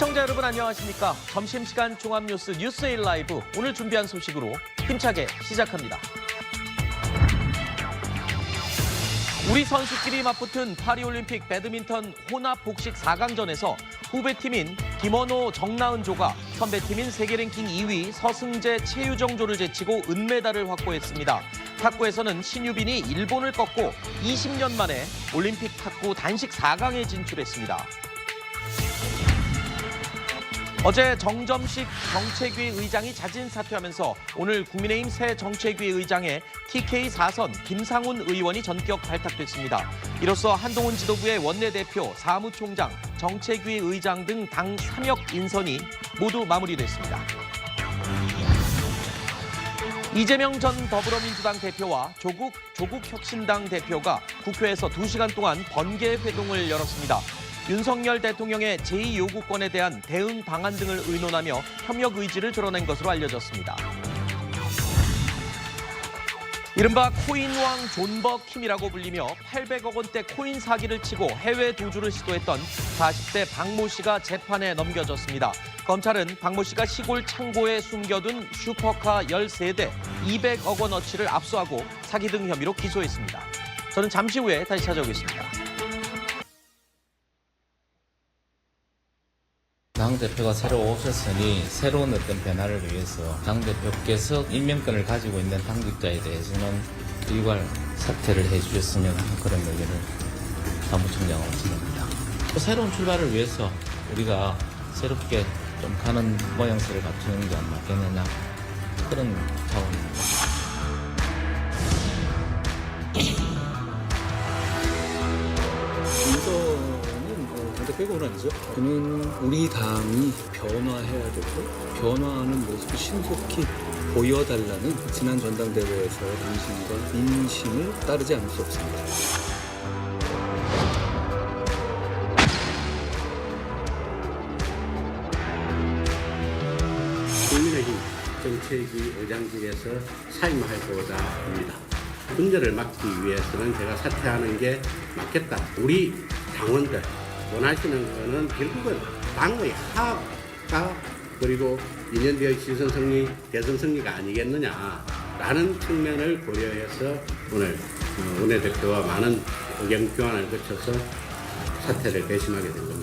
시청자 여러분 안녕하십니까? 점심시간 종합뉴스 뉴스에일 라이브 오늘 준비한 소식으로 힘차게 시작합니다. 우리 선수끼리 맞붙은 파리올림픽 배드민턴 혼합 복식 4강전에서 후배팀인 김원호, 정나은조가 선배팀인 세계 랭킹 2위 서승재, 최유정조를 제치고 은메달을 확보했습니다. 탁구에서는 신유빈이 일본을 꺾고 20년 만에 올림픽 탁구 단식 4강에 진출했습니다. 어제 정점식 정책위 의장이 자진 사퇴하면서 오늘 국민의힘 새 정책위 의장에 TK 4선 김상훈 의원이 전격 발탁됐습니다. 이로써 한동훈 지도부의 원내대표, 사무총장, 정책위 의장 등 당 3역 인선이 모두 마무리됐습니다. 이재명 전 더불어민주당 대표와 조국 조국혁신당 대표가 국회에서 2시간 동안 번개 회동을 열었습니다. 윤석열 대통령의 제2 요구권에 대한 대응 방안 등을 의논하며 협력 의지를 드러낸 것으로 알려졌습니다. 이른바 코인왕 존버 킴이라고 불리며 800억 원대 코인 사기를 치고 해외 도주를 시도했던 40대 박모 씨가 재판에 넘겨졌습니다. 검찰은 박모 씨가 시골 창고에 숨겨둔 슈퍼카 13대 200억 원어치를 압수하고 사기 등 혐의로 기소했습니다. 저는 잠시 후에 다시 찾아오겠습니다. 당 대표가 새로 오셨으니 새로운 어떤 변화를 위해서 당 대표께서 임명권을 가지고 있는 당직자에 대해서는 일괄 사퇴를 해주셨으면 하는 그런 의견을 사무총장으로 드립니다. 또 새로운 출발을 위해서 우리가 새롭게 좀 가는 모양새를 갖추는 게 안 맞겠느냐 그런 차원입니다. 권한이죠. 저는 우리 당이 변화해야 되고 변화하는 모습을 신속히 보여달라는 지난 전당대회에서의 민심과 민심을 따르지 않을 수 없습니다. 국민의힘 정책위 의장직에서 사임하고자 합니다. 문제를 막기 위해서는 제가 사퇴하는 게 맞겠다. 우리 당원들 원하시는 거는 결국은 당의 하합과 그리고 2년 뒤의 시선 승리, 대선 승리가 아니겠느냐라는 측면을 고려해서 오늘 어, 원내대표와 많은 의견 교환을 거쳐서 사퇴를 대신하게 된 겁니다.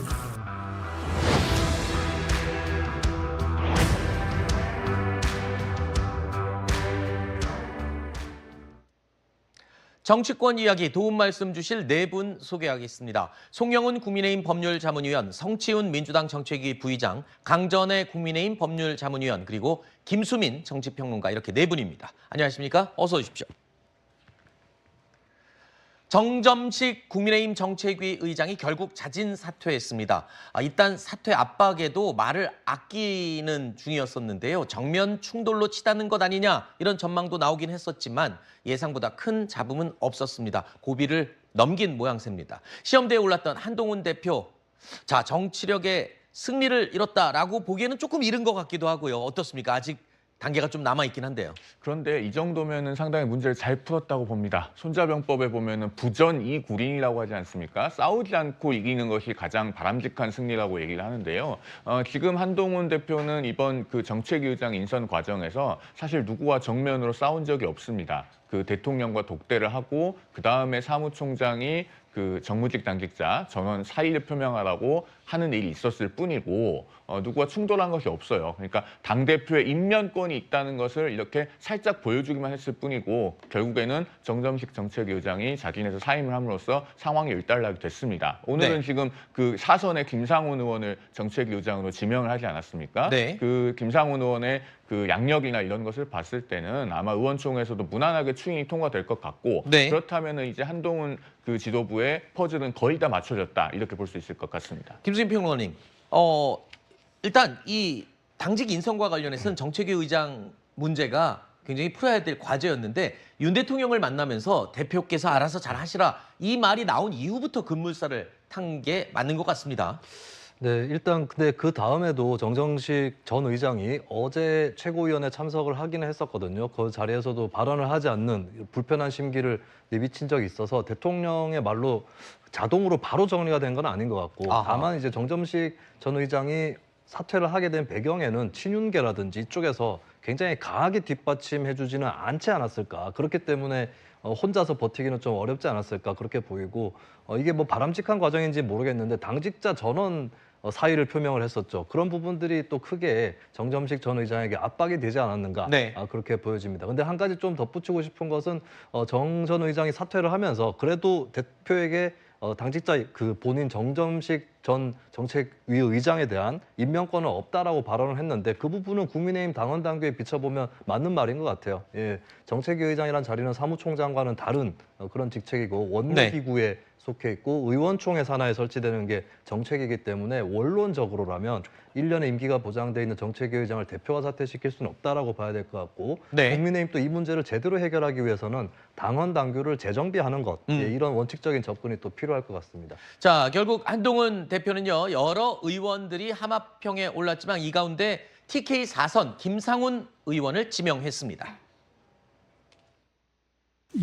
정치권 이야기 도움 말씀 주실 네 분 소개하겠습니다. 송영훈 국민의힘 법률자문위원, 성치훈 민주당 정책위 부의장, 강전의 국민의힘 법률자문위원, 그리고 김수민 정치평론가 이렇게 네 분입니다. 안녕하십니까? 어서 오십시오. 정점식 국민의힘 정책위 의장이 결국 자진 사퇴했습니다. 아, 일단 사퇴 압박에도 말을 아끼는 중이었었는데요. 정면 충돌로 치닫는 것 아니냐 이런 전망도 나오긴 했었지만 예상보다 큰 잡음은 없었습니다. 고비를 넘긴 모양새입니다. 시험대에 올랐던 한동훈 대표, 자 정치력의 승리를 이뤘다라고 보기에는 조금 이른 것 같기도 하고요. 어떻습니까? 아직 단계가 좀 남아 있긴 한데요. 그런데 이 정도면은 상당히 문제를 잘 풀었다고 봅니다. 손자병법에 보면은 부전 이구린이라고 하지 않습니까? 싸우지 않고 이기는 것이 가장 바람직한 승리라고 얘기를 하는데요. 어, 지금 한동훈 대표는 이번 그 정책위 의장 인선 과정에서 사실 누구와 정면으로 싸운 적이 없습니다. 그 대통령과 독대를 하고 그 다음에 사무총장이 그 정무직 당직자 전원 사의를 표명하라고 하는 일이 있었을 뿐이고 어, 누구와 충돌한 것이 없어요. 그러니까 당 대표의 임면권이 있다는 것을 이렇게 살짝 보여주기만 했을 뿐이고 결국에는 정점식 정책위 의장이 자진해서 사임을 함으로써 상황이 일단락이 됐습니다. 오늘은 네. 지금 그 사선의 김상훈 의원을 정책위 의장으로 지명을 하지 않았습니까? 네. 그 김상훈 의원의 그 양력이나 이런 것을 봤을 때는 아마 의원총회에서도 무난하게 추인이 통과될 것 같고 네. 그렇다면은 이제 한동훈 그 지도부의 퍼즐은 거의 다 맞춰졌다 이렇게 볼 수 있을 것 같습니다. 김 수진 평론가님, 어, 일단 이 당직 인선과 관련해서는 정책위 의장 문제가 굉장히 풀어야 될 과제였는데 윤 대통령을 만나면서 대표께서 알아서 잘 하시라 이 말이 나온 이후부터 급물살을 탄 게 맞는 것 같습니다. 네, 일단 근데 그 다음에도 정정식 전 의장이 어제 최고위원회 참석을 하긴 했었거든요. 그 자리에서도 발언을 하지 않는 불편한 심기를 내비친 적이 있어서 대통령의 말로 자동으로 바로 정리가 된 건 아닌 것 같고 아하. 다만 이제 정점식 전 의장이 사퇴를 하게 된 배경에는 친윤계라든지 이쪽에서 굉장히 강하게 뒷받침해주지는 않지 않았을까. 그렇기 때문에 어, 혼자서 버티기는 좀 어렵지 않았을까 그렇게 보이고 어, 이게 뭐 바람직한 과정인지 모르겠는데 당직자 전원 어, 사의를 표명을 했었죠. 그런 부분들이 또 크게 정점식 전 의장에게 압박이 되지 않았는가 네. 아, 그렇게 보여집니다. 근데 한 가지 좀 덧붙이고 싶은 것은 어, 정전 의장이 사퇴를 하면서 그래도 대표에게 어, 당직자 그 본인 정점식 전 정책위 의장에 대한 임명권은 없다라고 발언을 했는데 그 부분은 국민의힘 당원 당규에 비춰보면 맞는 말인 것 같아요. 예, 정책위 의장이란 자리는 사무총장과는 다른 어, 그런 직책이고 원내기구에 속해 있고 의원총회 산하에 설치되는 게 정책이기 때문에 원론적으로라면 일년의 임기가 보장돼 있는 정책위 의장을 대표가 사퇴시킬 수는 없다라고 봐야 될 것 같고 네. 국민의힘 또 이 문제를 제대로 해결하기 위해서는 당원 당규를 재정비하는 것 음. 예, 이런 원칙적인 접근이 또 필요할 것 같습니다. 자, 결국 한동훈 대표는요, 여러 의원들이 함합평에 올랐지만 이 가운데 TK 4선 김상훈 의원을 지명했습니다.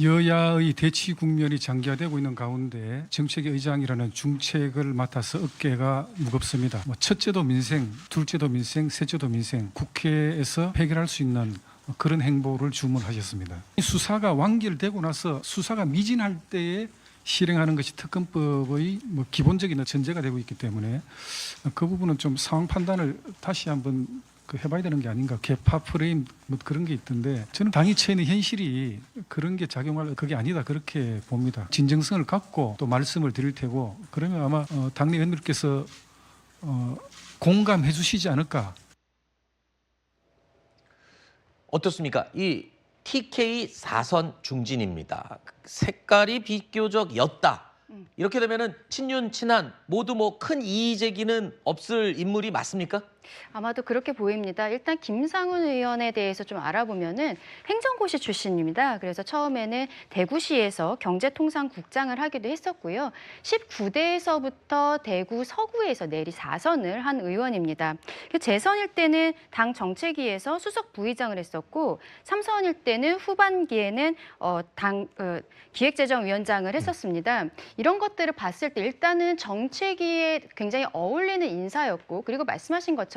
여야의 대치 국면이 장기화되고 있는 가운데 정책의 의장이라는 중책을 맡아서 어깨가 무겁습니다. 뭐 첫째도 민생, 둘째도 민생, 셋째도 민생, 국회에서 해결할 수 있는 그런 행보를 주문하셨습니다. 이 수사가 완결되고 나서 수사가 미진할 때에 실행하는 것이 특검법의 뭐 기본적인 전제가 되고 있기 때문에 그 부분은 좀 상황 판단을 다시 한번 그 해봐야 되는 게 아닌가 개파 프레임 뭐 그런 게 있던데 저는 당이 처해는 현실이 그런 게 작용할 그게 아니다 그렇게 봅니다 진정성을 갖고 또 말씀을 드릴 테고 그러면 아마 어, 당내 의원님께서 어, 공감해 주시지 않을까 어떻습니까? 이 TK 4선 중진입니다. 색깔이 비교적 옅다. 이렇게 되면은 친윤 친한 모두 뭐 큰 이의 제기는 없을 인물이 맞습니까? 아마도 그렇게 보입니다. 일단 김상훈 의원에 대해서 좀 알아보면은 행정고시 출신입니다. 그래서 처음에는 대구시에서 경제통상국장을 하기도 했었고요. 19대에서부터 대구 서구에서 내리 4선을 한 의원입니다. 그 재선일 때는 당 정책위에서 수석 부의장을 했었고 3선일 때는 후반기에는 어, 당 어, 기획재정위원장을 했었습니다. 이런 것들을 봤을 때 일단은 정책위에 굉장히 어울리는 인사였고 그리고 말씀하신 것처럼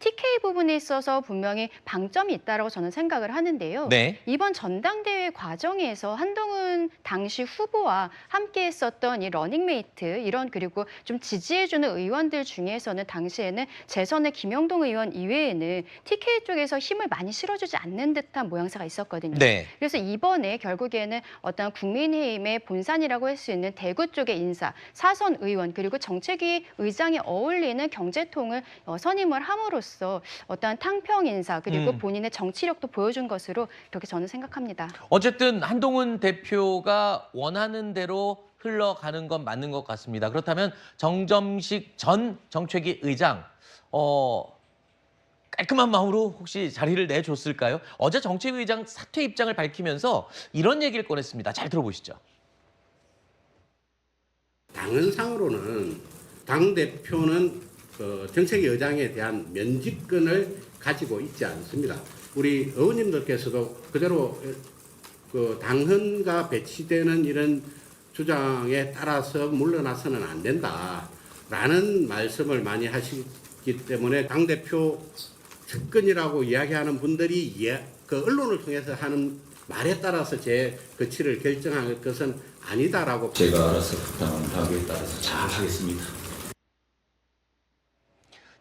TK 부분에 있어서 분명히 방점이 있다라고 저는 생각을 하는데요. 네. 이번 전당대회 과정에서 한동훈 당시 후보와 함께 했었던 이 러닝메이트 이런 그리고 좀 지지해주는 의원들 중에서는 당시에는 재선의 김영동 의원 이외에는 TK 쪽에서 힘을 많이 실어주지 않는 듯한 모양새가 있었거든요. 네. 그래서 이번에 결국에는 어떤 국민의힘의 본산이라고 할 수 있는 대구 쪽의 인사, 사선 의원 그리고 정책위 의장이 어울리는 경제통을 어, 선임 을 함으로써 어떠한 탕평 인사 그리고 음. 본인의 정치력도 보여준 것으로 그렇게 저는 생각합니다. 어쨌든 한동훈 대표가 원하는 대로 흘러가는 건 맞는 것 같습니다. 그렇다면 정점식 전 정책위 의장 어 깔끔한 마음으로 혹시 자리를 내줬을까요? 어제 정책위 의장 사퇴 입장을 밝히면서 이런 얘기를 꺼냈습니다. 잘 들어보시죠. 당헌상으로는 당 대표는 그 정책위 의장에 대한 면직권을 가지고 있지 않습니다. 우리 의원님들께서도 그대로 그 당헌과 배치되는 이런 주장에 따라서 물러나서는 안 된다라는 말씀을 많이 하시기 때문에 당 대표 측근이라고 이야기하는 분들이 예, 그 언론을 통해서 하는 말에 따라서 제 거취를 결정할 것은 아니다라고 제가 알아서 부당한 당규에 따라서 잘 하겠습니다.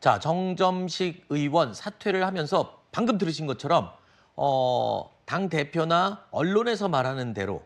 자, 정점식 의원 사퇴를 하면서 방금 들으신 것처럼 어, 당 대표나 언론에서 말하는 대로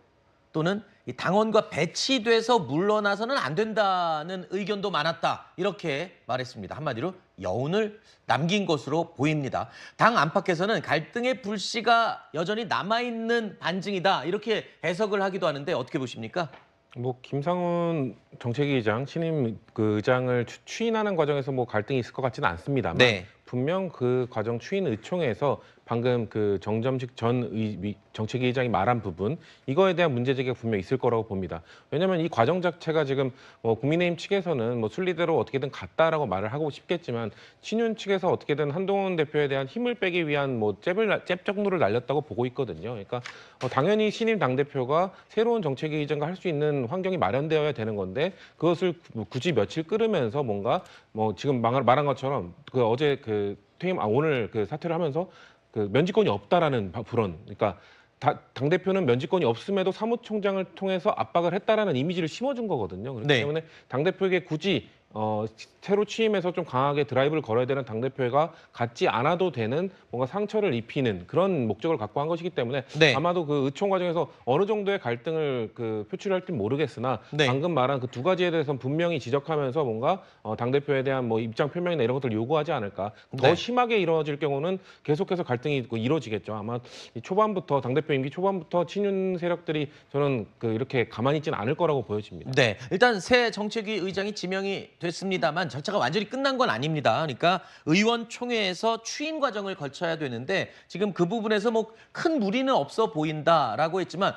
또는 이 당원과 배치돼서 물러나서는 안 된다는 의견도 많았다. 이렇게 말했습니다. 한마디로 여운을 남긴 것으로 보입니다. 당 안팎에서는 갈등의 불씨가 여전히 남아있는 반증이다. 이렇게 해석을 하기도 하는데 어떻게 보십니까? 뭐 김상훈 정책위의장 신임 그 의장을 추- 추인하는 과정에서 뭐 갈등이 있을 것 같지는 않습니다만 네. 분명 그 과정 추인 의총에서 방금 그 정점식 전 의, 위- 정책위 의장이 말한 부분 이거에 대한 문제 제기가 분명 있을 거라고 봅니다. 왜냐하면 이 과정 자체가 지금 뭐 국민의힘 측에서는 뭐 순리대로 어떻게든 갔다라고 말을 하고 싶겠지만 친윤 측에서 어떻게든 한동훈 대표에 대한 힘을 빼기 위한 뭐 잽을 날- 잽 정도를 날렸다고 보고 있거든요. 그러니까 어, 당연히 신임 당 대표가 새로운 정책위 의장과 할 수 있는 환경이 마련되어야 되는 건데 그것을 구- 굳이 며칠 끌으면서 뭔가 뭐 지금 말- 말한 것처럼 그 어제 그 퇴임 아 오늘 그 사퇴를 하면서 그 면직권이 없다라는 바- 불언. 그러니까 당 대표는 면직권이 없음에도 사무총장을 통해서 압박을 했다라는 이미지를 심어준 거거든요. 그렇기 네. 때문에 당 대표에게 굳이 어, 새로 취임해서 좀 강하게 드라이브를 걸어야 되는 당 대표가 갖지 않아도 되는 뭔가 상처를 입히는 그런 목적을 갖고 한 것이기 때문에 네. 아마도 그 의총 과정에서 어느 정도의 갈등을 그 표출할지 모르겠으나 네. 방금 말한 그 두 가지에 대해서는 분명히 지적하면서 뭔가 어, 당 대표에 대한 뭐 입장 표명이나 이런 것들을 요구하지 않을까. 더 네. 심하게 이루어질 경우는 계속해서 갈등이 있고 이루어지겠죠. 아마 이 초반부터 당 대표 임기 초반부터 친윤 세력들이 저는 그 이렇게 가만히 있지는 않을 거라고 보여집니다. 네, 일단 새 정책위 의장이 지명이 됐습니다만 절차가 완전히 끝난 건 아닙니다. 그러니까 의원총회에서 추인 과정을 거쳐야 되는데 지금 그 부분에서 뭐 큰 무리는 없어 보인다라고 했지만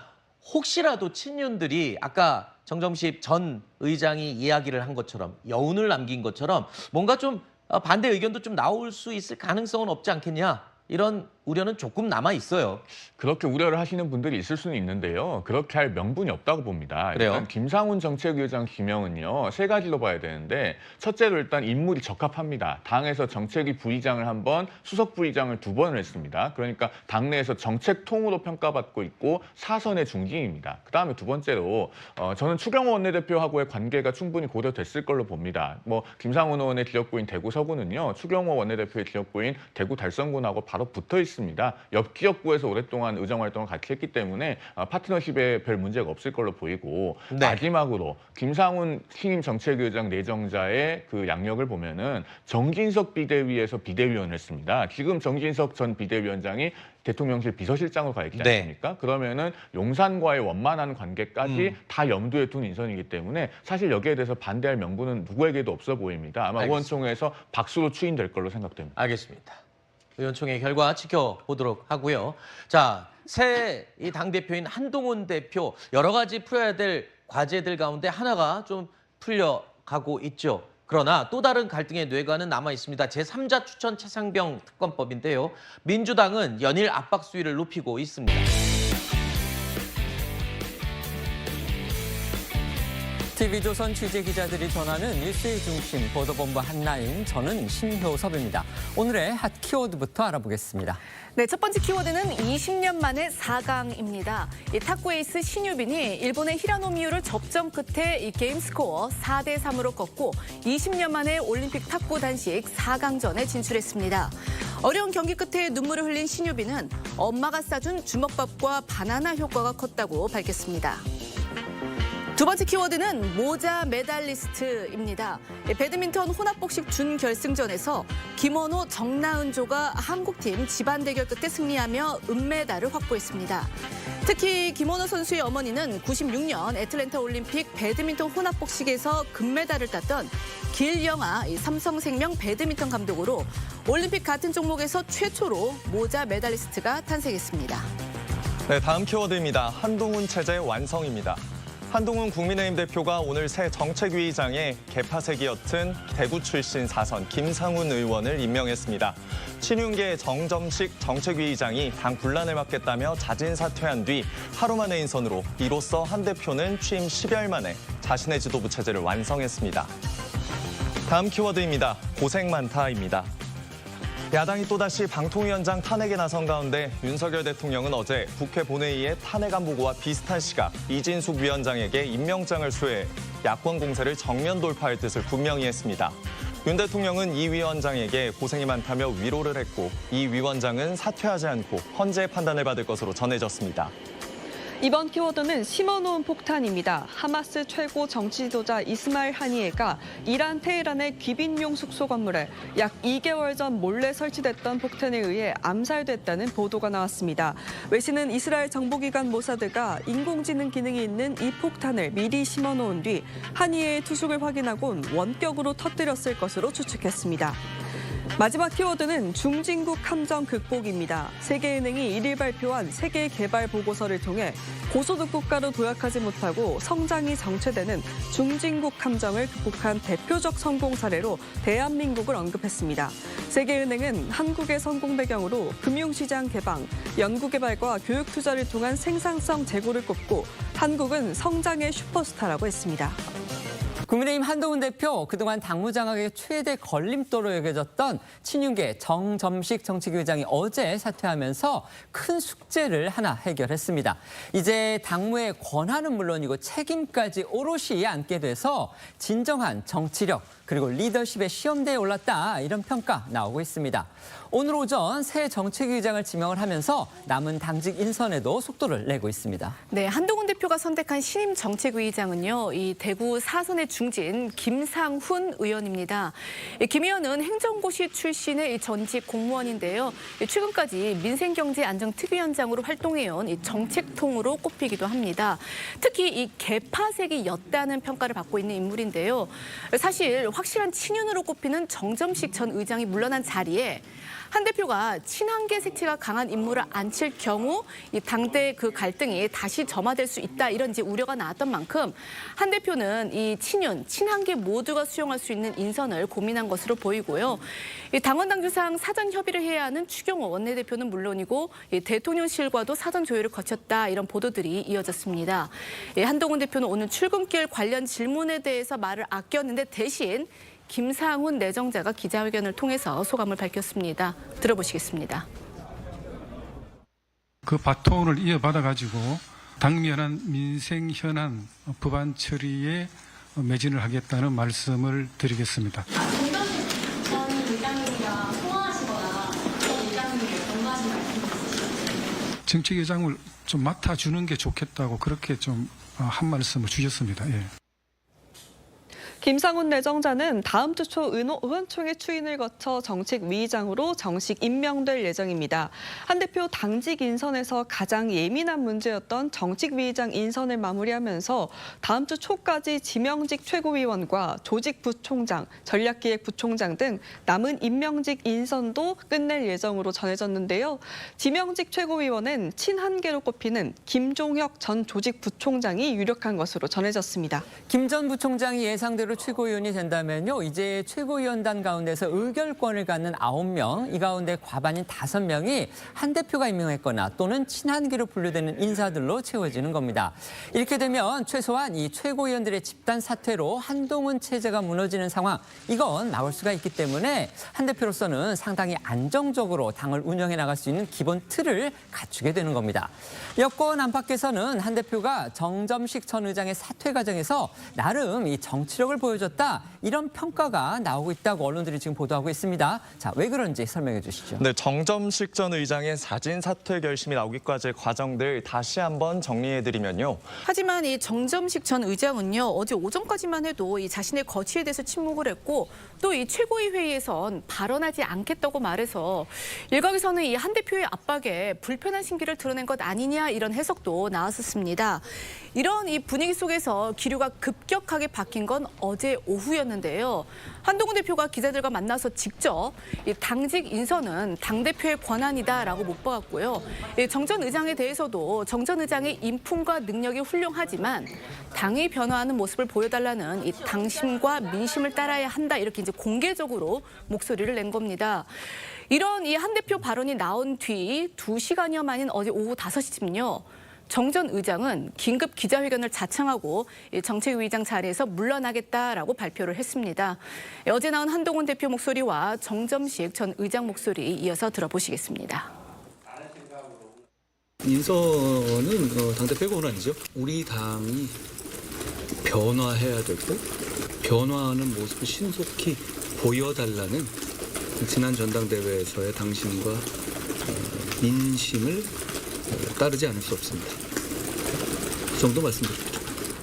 혹시라도 친윤들이 아까 정점식 전 의장이 이야기를 한 것처럼 여운을 남긴 것처럼 뭔가 좀 어, 반대 의견도 좀 나올 수 있을 가능성은 없지 않겠냐 이런 우려는 조금 남아 있어요. 그렇게 우려를 하시는 분들이 있을 수는 있는데요. 그렇게 할 명분이 없다고 봅니다. 그래요? 일단 김상훈 정책위의장 지명은요 세 가지로 봐야 되는데 첫째로 일단 인물이 적합합니다. 당에서 정책위 부의장을 한 번, 수석 부의장을 두 번을 했습니다. 그러니까 당내에서 정책통으로 평가받고 있고 사선의 중진입니다. 그 다음에 두 번째로 어, 저는 추경호 원내대표하고의 관계가 충분히 고려됐을 걸로 봅니다. 뭐 김상훈 의원의 지역구인 대구 서구는요 추경호 원내대표의 지역구인 대구 달성군하고 바로 붙어 있습니다. 옆 지역구에서 오랫동안 의정 활동을 같이 했기 때문에 어, 파트너십에 별 문제가 없을 걸로 보이고 네. 마지막으로 김상훈 신임 정책위의장 내정자의 그 양력을 보면은 정진석 비대위에서 비대위원을 했습니다. 지금 정진석 전 비대위원장이 대통령실 비서실장으로 가 있지 네. 않습니까? 그러면은 용산과의 원만한 관계까지 음. 다 염두에 둔 인선이기 때문에 사실 여기에 대해서 반대할 명분은 누구에게도 없어 보입니다. 아마 알겠습니다. 의원총회에서 박수로 추인될 걸로 생각됩니다. 알겠습니다. 의원총회 결과 지켜보도록 하고요. 자, 새 이 당대표인 한동훈 대표 여러 가지 풀어야 될 과제들 가운데 하나가 좀 풀려가고 있죠. 그러나 또 다른 갈등의 뇌관은 남아 있습니다. 제3자 추천 차상병 특검법인데요. 민주당은 연일 압박 수위를 높이고 있습니다. TV조선 취재 기자들이 전하는 뉴스의 중심 보도본부 한나인 저는 신효섭입니다. 오늘의 핫 키워드부터 알아보겠습니다. 네, 첫 번째 키워드는 20년 만에 4강입니다. 이 탁구 에이스 신유빈이 일본의 히라노미유를 접전 끝에 이 게임 스코어 4대 3으로 꺾고 20년 만에 올림픽 탁구 단식 4강전에 진출했습니다. 어려운 경기 끝에 눈물을 흘린 신유빈은 엄마가 싸준 주먹밥과 바나나 효과가 컸다고 밝혔습니다. 두 번째 키워드는 모자 메달리스트입니다. 배드민턴 혼합복식 준결승전에서 김원호, 정나은조가 한국팀 집안 대결 끝에 승리하며 은메달을 확보했습니다. 특히 김원호 선수의 어머니는 96년 애틀랜타 올림픽 배드민턴 혼합복식에서 금메달을 땄던 길영아 이 삼성생명 배드민턴 감독으로 올림픽 같은 종목에서 최초로 모자 메달리스트가 탄생했습니다. 네, 다음 키워드입니다. 한동훈 체제 완성입니다. 한동훈 국민의힘 대표가 오늘 새 정책위의장에 개파색이 옅은 대구 출신 사선 김상훈 의원을 임명했습니다. 친윤계 정점식 정책위의장이 당 분란을 막겠다며 자진 사퇴한 뒤 하루 만의 인선으로 이로써 한 대표는 취임 10여일 만에 자신의 지도부 체제를 완성했습니다. 다음 키워드입니다. 고생 많다입니다. 야당이 또다시 방통위원장 탄핵에 나선 가운데 윤석열 대통령은 어제 국회 본회의에 탄핵 안 보고와 비슷한 시각 이진숙 위원장에게 임명장을 수해 야권 공세를 정면 돌파할 뜻을 분명히 했습니다. 윤 대통령은 이 위원장에게 고생이 많다며 위로를 했고 이 위원장은 사퇴하지 않고 헌재 판단을 받을 것으로 전해졌습니다. 이번 키워드는 심어놓은 폭탄입니다. 하마스 최고 정치 지도자 이스마일 하니에가 이란 테헤란의 귀빈용 숙소 건물에 약 2개월 전 몰래 설치됐던 폭탄에 의해 암살됐다는 보도가 나왔습니다. 외신은 이스라엘 정보기관 모사드가 인공지능 기능이 있는 이 폭탄을 미리 심어놓은 뒤 하니에의 투숙을 확인하곤 원격으로 터뜨렸을 것으로 추측했습니다. 마지막 키워드는 중진국 함정 극복입니다. 세계은행이 1일 발표한 세계 개발 보고서를 통해 고소득 국가로 도약하지 못하고 성장이 정체되는 중진국 함정을 극복한 대표적 성공 사례로 대한민국을 언급했습니다. 세계은행은 한국의 성공 배경으로 금융시장 개방, 연구개발과 교육 투자를 통한 생산성 제고를 꼽고 한국은 성장의 슈퍼스타라고 했습니다. 국민의힘 한동훈 대표 그동안 당무장악의 최대 걸림돌로 여겨졌던 친윤계 정점식 정책위원장이 어제 사퇴하면서 큰 숙제를 하나 해결했습니다. 이제 당무의 권한은 물론이고 책임까지 오롯이 안게 돼서 진정한 정치력 그리고 리더십의 시험대에 올랐다 이런 평가 나오고 있습니다. 오늘 오전 새 정책위장을 지명을 하면서 남은 당직 인선에도 속도를 내고 있습니다. 네, 한동훈 대표가 선택한 신임 정책위의장은요, 이 대구 사선의 중진 김상훈 의원입니다. 이김 의원은 행정고시 출신의 이 전직 공무원인데요. 이 최근까지 민생경제안정특위위원장으로 활동해온 이 정책통으로 꼽히기도 합니다. 특히 이 개파색이였다는 평가를 받고 있는 인물인데요. 사실 확실한 친윤으로 꼽히는 정점식 전 의장이 물러난 자리에 한 대표가 친한계 색채가 강한 인물을 앉힐 경우 이 당대 그 갈등이 다시 점화될 수 있다 이런 이제 우려가 나왔던 만큼 한 대표는 이 친윤, 친한계 모두가 수용할 수 있는 인선을 고민한 것으로 보이고요. 이 당원 당규상 사전 협의를 해야 하는 추경호 원내대표는 물론이고 이 대통령실과도 사전 조율을 거쳤다 이런 보도들이 이어졌습니다. 이 한동훈 대표는 오늘 출근길 관련 질문에 대해서 말을 아꼈는데 대신 김상훈 내정자가 기자회견을 통해서 소감을 밝혔습니다. 들어보시겠습니다. 그 바톤을 이어받아 가지고 당면한 민생 현안 법안 처리에 매진을 하겠다는 말씀을 드리겠습니다. 정책위장을 좀 맡아주는 게 좋겠다고 그렇게 좀 한 말씀을 주셨습니다. 예. 김상훈 내정자는 다음 주 초 의원총회 추인을 거쳐 정책 위의장으로 정식 임명될 예정입니다. 한 대표 당직 인선에서 가장 예민한 문제였던 정책 위의장 인선을 마무리하면서 다음 주 초까지 지명직 최고위원과 조직부총장, 전략기획부총장 등 남은 임명직 인선도 끝낼 예정으로 전해졌는데요. 지명직 최고위원은 친한계로 꼽히는 김종혁 전 조직부총장이 유력한 것으로 전해졌습니다. 김 전 부총장이 예상대로 최고위원이 된다면요. 이제 최고위원단 가운데서 의결권을 갖는 9명, 이 가운데 과반인 5명이 한 대표가 임명했거나 또는 친한계로 분류되는 인사들로 채워지는 겁니다. 이렇게 되면 최소한 이 최고위원들의 집단 사퇴로 한동훈 체제가 무너지는 상황, 이건 막을 수가 있기 때문에 한 대표로서는 상당히 안정적으로 당을 운영해 나갈 수 있는 기본 틀을 갖추게 되는 겁니다. 여권 안팎에서는 한 대표가 정점식 전 의장의 사퇴 과정에서 나름 이 정치력을 보여줬다 이런 평가가 나오고 있다고 언론들이 지금 보도하고 있습니다. 자, 왜 그런지 설명해 주시죠. 네, 정점식 전 의장의 사진 사퇴 결심이 나오기까지의 과정들 다시 한번 정리해드리면요. 하지만 이 정점식 전 의장은요 어제 오전까지만 해도 이 자신의 거취에 대해서 침묵을 했고 또 이 최고위 회의에선 발언하지 않겠다고 말해서 일각에서는 이 한 대표의 압박에 불편한 심기를 드러낸 것 아니냐 이런 해석도 나왔었습니다. 이런 이 분위기 속에서 기류가 급격하게 바뀐 건 어제 오후였는데요. 한동훈 대표가 기자들과 만나서 직접 이 당직 인선은 당 대표의 권한이다라고 못 박았고요. 정 전 의장에 대해서도 정 전 의장의 인품과 능력이 훌륭하지만 당이 변화하는 모습을 보여달라는 이 당심과 민심을 따라야 한다 이렇게 이제 공개적으로 목소리를 낸 겁니다. 이런 이 한 대표 발언이 나온 뒤 두 시간여 만인 어제 오후 5시쯤요. 정 전 의장은 긴급 기자회견을 자청하고 이 정책위의장 자리에서 물러나겠다라고 발표를 했습니다. 어제 나온 한동훈 대표 목소리와 정점식 전 의장 목소리 이어서 들어보시겠습니다. 인선은 어, 당대표의 권한이죠. 우리 당이 변화해야 되고 변화하는 모습을 신속히 보여달라는 지난 전당대회에서의 당신과 어, 민심을 어, 따르지 않을 수 없습니다. 그 정도 말씀드립니다.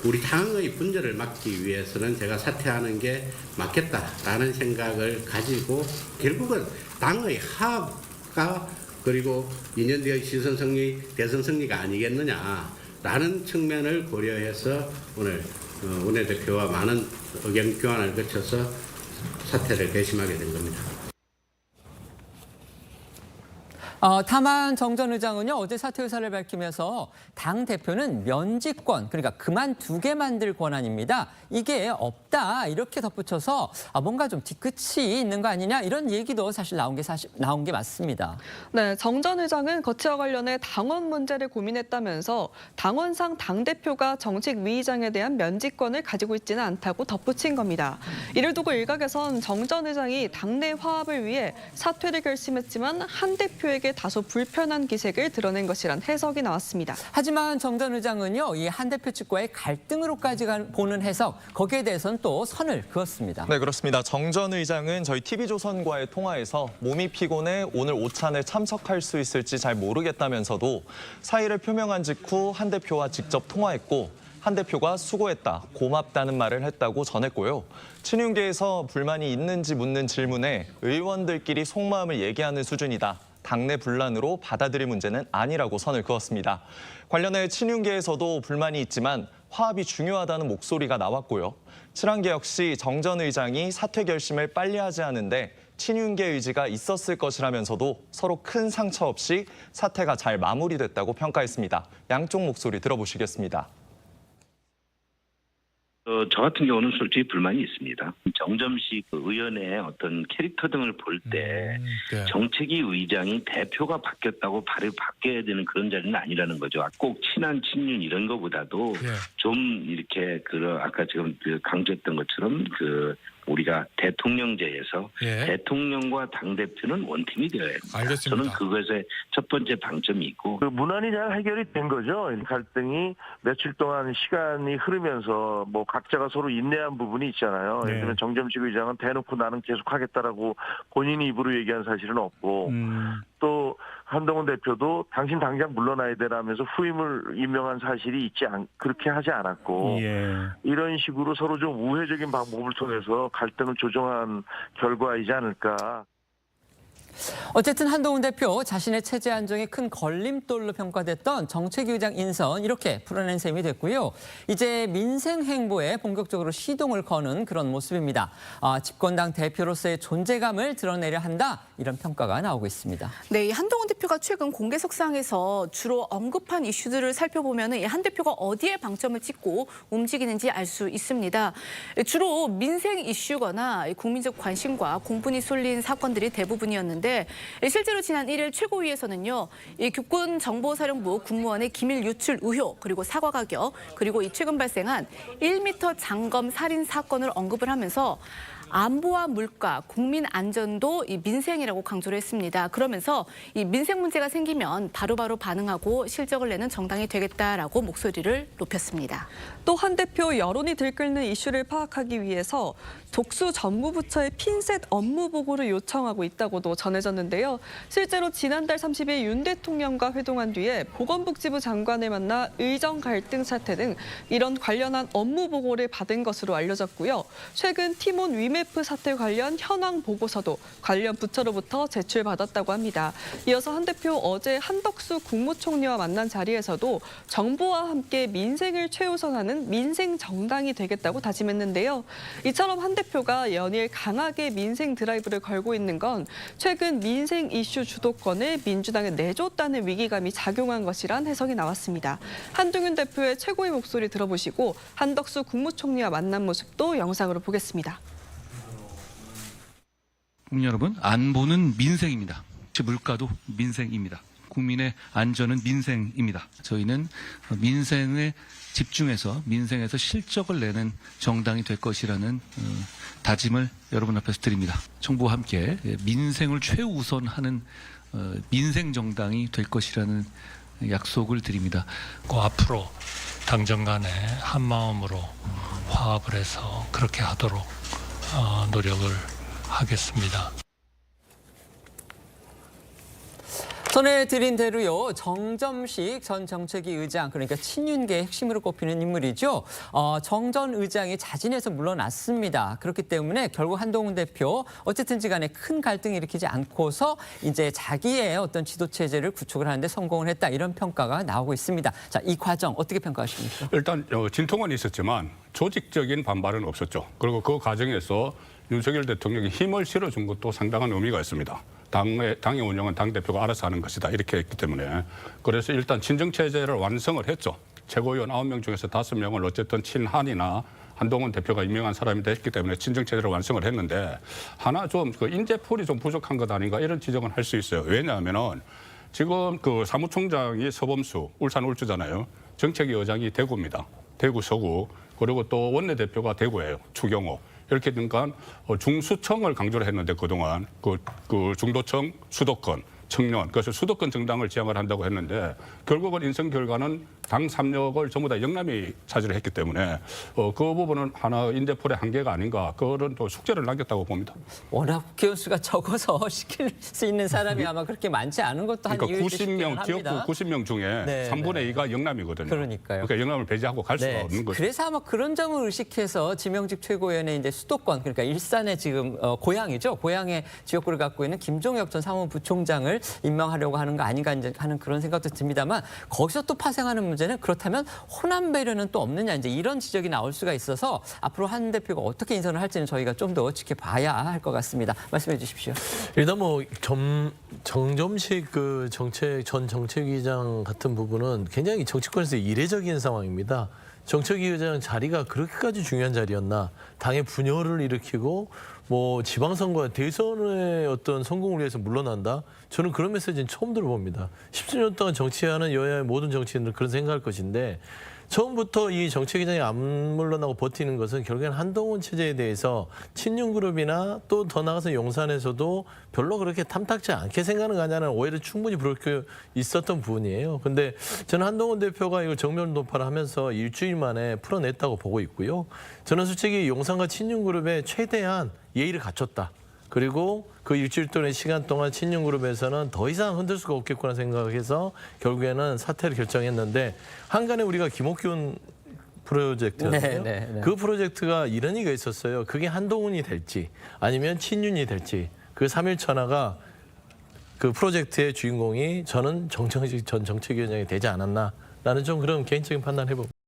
우리 당의 분열을 막기 위해서는 제가 사퇴하는 게 맞겠다라는 생각을 가지고 결국은 당의 화합과 그리고 2년 뒤의 시선 승리, 대선 승리가 아니겠느냐라는 측면을 고려해서 오늘 어, 원내대표와 많은 의견 교환을 거쳐서 사퇴를 결심하게 된 겁니다. 어, 다만 정 전 의장은요 어제 사퇴 의사를 밝히면서 당 대표는 면직권 그러니까 그만두게 만들 권한입니다. 이게 없다 이렇게 덧붙여서 아, 뭔가 좀 뒤끝이 있는 거 아니냐 이런 얘기도 사실 나온 게 사실 나온 게 맞습니다. 네, 정 전 의장은 거치와 관련해 당원 문제를 고민했다면서 당원상 당 대표가 정책 위의장에 대한 면직권을 가지고 있지는 않다고 덧붙인 겁니다. 이를 두고 일각에선 정 전 의장이 당내 화합을 위해 사퇴를 결심했지만 한 대표에게 다소 불편한 기색을 드러낸 것이란 해석이 나왔습니다. 하지만 정 전 의장은요 이 한 대표 측과의 갈등으로까지 가- 보는 해석 거기에 대해서는 또 선을 그었습니다. 네, 그렇습니다. 정 전 의장은 저희 TV조선과의 통화에서 몸이 피곤해 오늘 오찬에 참석할 수 있을지 잘 모르겠다면서도 사의를 표명한 직후 한 대표와 직접 통화했고 한 대표가 수고했다, 고맙다는 말을 했다고 전했고요. 친윤계에서 불만이 있는지 묻는 질문에 의원들끼리 속마음을 얘기하는 수준이다. 당내 분란으로 받아들일 문제는 아니라고 선을 그었습니다. 관련해 친윤계에서도 불만이 있지만 화합이 중요하다는 목소리가 나왔고요. 친한계 역시 정 전 의장이 사퇴 결심을 빨리 하지 않은데 친윤계 의지가 있었을 것이라면서도 서로 큰 상처 없이 사퇴가 잘 마무리됐다고 평가했습니다. 양쪽 목소리 들어보시겠습니다. 어, 저 같은 경우는 솔직히 불만이 있습니다. 정점식 의원의 어떤 캐릭터 등을 볼때 정책위 의장이 대표가 바뀌었다고 바로 바뀌어야 되는 그런 자리는 아니라는 거죠. 꼭 친한 친윤 이런 거보다도 좀 이렇게 그 아까 지금 그 강조했던 것처럼 그 우리가 대통령제에서 대통령과 당 대표는 원팀이 되어야 합니다. 저는 그것에 첫 번째 방점이 있고 그 무난히 잘 해결이 된 거죠. 이 갈등이 며칠 동안 시간이 흐르면서 뭐 각자가 서로 인내한 부분이 있잖아요. 예를 들면 정점식 의장은 대놓고 나는 계속하겠다라고 본인이 입으로 얘기한 사실은 없고 또 한동훈 대표도 당신 당장 물러나야 되라면서 후임을 임명한 사실이 있지 않 그렇게 하지 않았고 이런 식으로 서로 좀 우회적인 방법을 통해서 갈등을 조정한 결과이지 않을까. 어쨌든 한동훈 대표 자신의 체제 안정에 큰 걸림돌로 평가됐던 정책위 의장 인선 이렇게 풀어낸 셈이 됐고요. 이제 민생 행보에 본격적으로 시동을 거는 그런 모습입니다. 아, 집권당 대표로서의 존재감을 드러내려 한다 이런 평가가 나오고 있습니다. 네, 이 한동훈 대표가 최근 공개석상에서 주로 언급한 이슈들을 살펴보면 이한 대표가 어디에 방점을 찍고 움직이는지 알 수 있습니다. 주로 민생 이슈거나 이 국민적 관심과 공분이 쏠린 사건들이 대부분이었는데 실제로 지난 1일 최고위에서는요, 이 육군 정보사령부 군무원의 기밀 유출 의혹 그리고 사과 가격 그리고 이 최근 발생한 1m 장검 살인 사건을 언급을 하면서 안보와 물가, 국민 안전도 이 민생이라고 강조를 했습니다. 그러면서 이 민생 문제가 생기면 바로바로 반응하고 실적을 내는 정당이 되겠다라고 목소리를 높였습니다. 또 한 대표 여론이 들끓는 이슈를 파악하기 위해서 독수 전무부처의 핀셋 업무 보고를 요청하고 있다고도 전해졌는데요. 실제로 지난달 30일 윤 대통령과 회동한 뒤에 보건복지부 장관을 만나 의정 갈등 사태 등 이런 관련한 업무 보고를 받은 것으로 알려졌고요. 최근 티몬 위메프 사태 관련 현황 보고서도 관련 부처로부터 제출받았다고 합니다. 이어서 한 대표 어제 한덕수 국무총리와 만난 자리에서도 정부와 함께 민생을 최우선하는 민생 정당이 되겠다고 다짐했는데요. 이처럼 한 대표가 연일 강하게 민생 드라이브를 걸고 있는 건 최근 민생 이슈 주도권을 민주당에 내줬다는 위기감이 작용한 것이란 해석이 나왔습니다. 한동훈 대표의 최고의 목소리 들어보시고 한덕수 국무총리와 만난 모습도 영상으로 보겠습니다. 여러분, 안보는 민생입니다. 물가도 민생입니다. 국민의 안전은 민생입니다. 저희는 민생에 집중해서 민생에서 실적을 내는 정당이 될 것이라는 어, 다짐을 여러분 앞에서 드립니다. 정부와 함께 민생을 최우선하는 어, 민생 정당이 될 것이라는 약속을 드립니다. 앞으로 당정 간에 한 마음으로 화합을 해서 그렇게 하도록 어, 노력을 하겠습니다. 전해드린 대로요 정점식 전 정책위 의장 그러니까 친윤계의 핵심으로 꼽히는 인물이죠. 어, 정전 의장이 자진해서 물러났습니다. 그렇기 때문에 결국 한동훈 대표 어쨌든지 간에 큰 갈등 일으키지 않고서 이제 자기의 어떤 지도 체제를 구축을 하는데 성공을 했다 이런 평가가 나오고 있습니다. 자, 이 과정 어떻게 평가하십니까? 일단 어, 진통은 있었지만 조직적인 반발은 없었죠. 그리고 그 과정에서 윤석열 대통령이 힘을 실어준 것도 상당한 의미가 있습니다. 당의 당의 운영은 당 대표가 알아서 하는 것이다 이렇게 했기 때문에 그래서 일단 친정 체제를 완성을 했죠. 최고위원 9명 중에서 5명을 어쨌든 친한이나 한동훈 대표가 임명한 사람이 됐기 때문에 친정 체제를 완성을 했는데 하나 좀 그 인재풀이 좀 부족한 것 아닌가 이런 지적은 할 수 있어요. 왜냐하면은 지금 그 사무총장이 서범수 울산 울주잖아요. 정책위 의장이 대구입니다. 대구 서구 그리고 또 원내대표가 대구예요. 추경호. 이렇게 되니까 어, 중수청을 강조를 했는데 그동안 그, 그 중도청 수도권 청년 그래서 수도권 정당을 지향을 한다고 했는데 결국은 인선 결과는 당 3역을 전부 다 영남이 차지를 했기 때문에 어, 그 부분은 하나 인재풀의 한계가 아닌가 그런 또 숙제를 남겼다고 봅니다. 워낙 국회의원 수가 적어서 시킬 수 있는 사람이 아마 그렇게 많지 않은 것도 한 그러니까 이유일 수 있긴 90명 지역구 합니다. 90명 중에 네, 3분의 2가 영남이거든요. 그러니까요. 그러니까 영남을 배제하고 갈 수가 네. 없는 거죠. 그래서 아마 그런 점을 의식해서 지명직 최고위원회 이제 수도권 그러니까 일산의 지금 어, 고향이죠. 고향의 지역구를 갖고 있는 김종혁 전 사무부총장을 임명하려고 하는 거 아닌가 하는 그런 생각도 듭니다만 거기서 또 파생하는 문제는 그렇다면 호남 배려는 또 없느냐 이제 이런 지적이 나올 수가 있어서 앞으로 한 대표가 어떻게 인선을 할지는 저희가 좀 더 지켜봐야 할 것 같습니다. 말씀해 주십시오. 일단 뭐 점, 정점식 그 정책 전 정책위장 같은 부분은 굉장히 정치권에서 이례적인 상황입니다. 정책위 의장 자리가 그렇게까지 중요한 자리였나? 당의 분열을 일으키고 뭐 지방선거 대선의 어떤 성공을 위해서 물러난다? 저는 그런 메시지는 처음 들어봅니다. 10수년 동안 정치하는 여야의 모든 정치인들 그런 생각할 것인데 처음부터 이 정책위장이 안 물러나고 버티는 것은 결국엔 한동훈 체제에 대해서 친윤 그룹이나 또 더 나가서 용산에서도 별로 그렇게 탐탁지 않게 생각하는 거 아니냐는 오해를 충분히 부르고 있었던 부분이에요. 근데 저는 한동훈 대표가 이걸 정면 돌파를 하면서 일주일 만에 풀어냈다고 보고 있고요. 저는 솔직히 용산과 친윤 그룹에 최대한 예의를 갖췄다. 그리고 그 일주일 동안의 시간 동안 친윤 그룹에서는 더 이상 흔들 수가 없겠구나 생각해서 결국에는 사퇴를 결정했는데 한간에 우리가 김옥균 프로젝트였는데요. 네, 네, 네. 그 프로젝트가 이런 얘기가 있었어요. 그게 한동훈이 될지 아니면 친윤이 될지 그 3일 천하가 그 프로젝트의 주인공이 저는 정청식 전 정책위원장이 되지 않았나라는 좀 그런 개인적인 판단을 해봅니다.